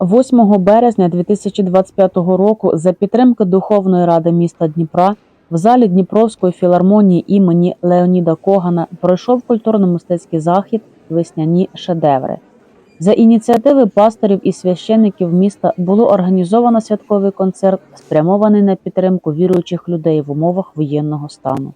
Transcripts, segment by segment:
8 березня 2025 року за підтримки Духовної ради міста Дніпра в залі Дніпровської філармонії імені Леоніда Когана пройшов культурно-мистецький захід Весняні шедеври. За ініціативи пасторів і священиків міста було організовано святковий концерт, спрямований на підтримку віруючих людей в умовах воєнного стану.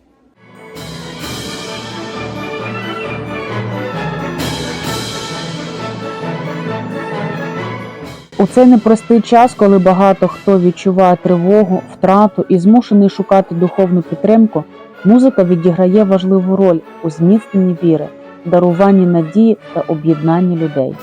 У цей непростий час, коли багато хто відчуває тривогу, втрату і змушений шукати духовну підтримку, музика відіграє важливу роль у зміцненні віри, даруванні надії та об'єднанні людей.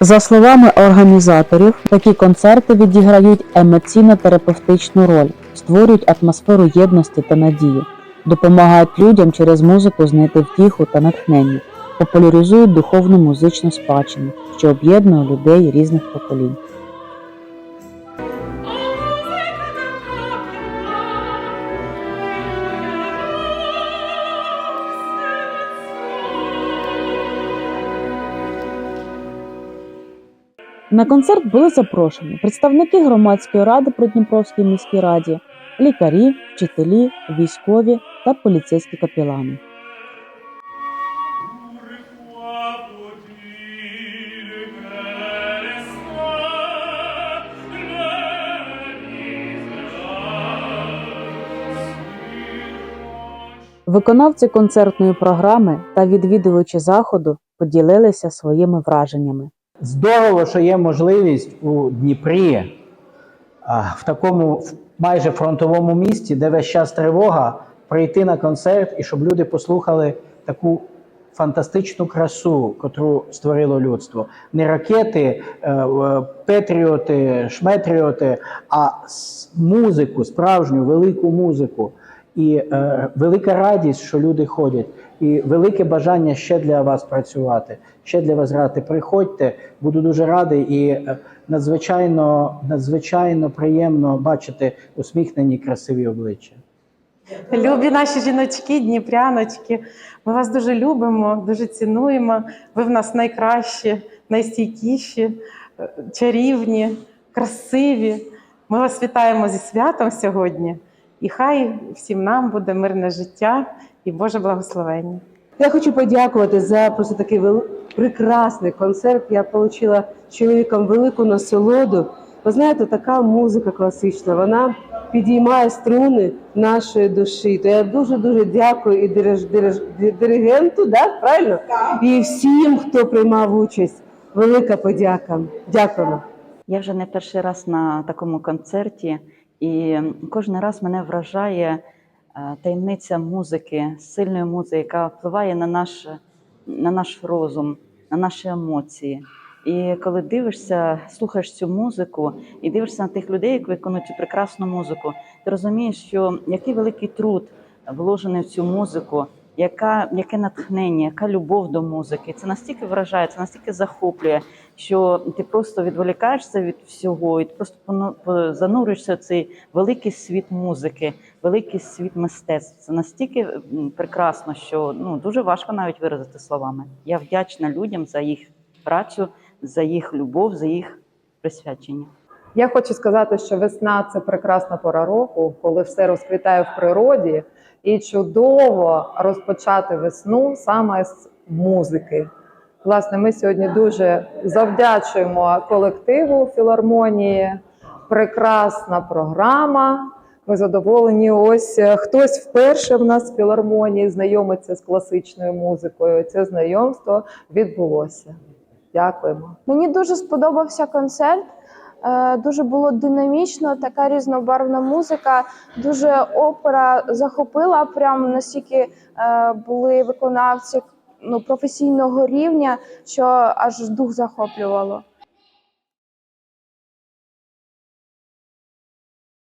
За словами організаторів, такі концерти відіграють емоційно-терапевтичну роль, створюють атмосферу єдності та надії, допомагають людям через музику знайти втіху та натхнення, популяризують духовну музичну спадщину, що об'єднує людей різних поколінь. На концерт були запрошені представники громадської ради при Дніпровській міській раді, лікарі, вчителі, військові та поліцейські капелани. Виконавці концертної програми та відвідувачі заходу поділилися своїми враженнями. Здорово, що є можливість у Дніпрі, в такому майже фронтовому місті, де весь час тривога, прийти на концерт і щоб люди послухали таку фантастичну красу, котру створило людство. Не ракети, е, петріоти, шметріоти, а музику, справжню велику музику. І е, велика радість, що люди ходять, і велике бажання ще для вас працювати, ще для вас грати. Приходьте, буду дуже радий і е, надзвичайно, надзвичайно приємно бачити усміхнені красиві обличчя. Любі наші жіночки, дніпряночки, ми вас дуже любимо, дуже цінуємо. Ви в нас найкращі, найстійкіші, е, чарівні, красиві. Ми вас вітаємо зі святом сьогодні. І хай всім нам буде мирне життя і Боже благословення. Я хочу подякувати за просто такий вел... прекрасний концерт. Я отримала чоловіком велику насолоду. Ви знаєте, така музика класична, вона підіймає струни нашої душі. То я дуже дуже дякую і дириж... Дириж... диригенту, да? правильно? І всім, хто приймав участь. Велика подяка. Дякуємо. Я вже не перший раз на такому концерті, і кожен раз мене вражає таємниця музики, сильної музики, яка впливає на наш, на наш розум, на наші емоції. І коли дивишся, слухаєш цю музику і дивишся на тих людей, які виконують цю прекрасну музику, ти розумієш, що який великий труд вложений в цю музику, яка, яке натхнення, яка любов до музики. Це настільки вражає, це настільки захоплює, що ти просто відволікаєшся від всього, і ти просто занурюєшся в цей великий світ музики, великий світ мистецтв. Це настільки прекрасно, що ну дуже важко навіть виразити словами. Я вдячна людям за їх працю, за їх любов, за їх присвячення. Я хочу сказати, що весна це прекрасна пора року, коли все розквітає в природі, і чудово розпочати весну саме з музики. Власне, ми сьогодні дуже завдячуємо колективу філармонії. Прекрасна програма. Ми задоволені. Ось е, хтось вперше в нас в філармонії знайомиться з класичною музикою. Це знайомство відбулося. Дякуємо. Мені дуже сподобався концерт. Е, Дуже було динамічно, така різнобарвна музика. Дуже опера захопила. Прям настільки е, були виконавці ну, професійного рівня, що аж дух захоплювало.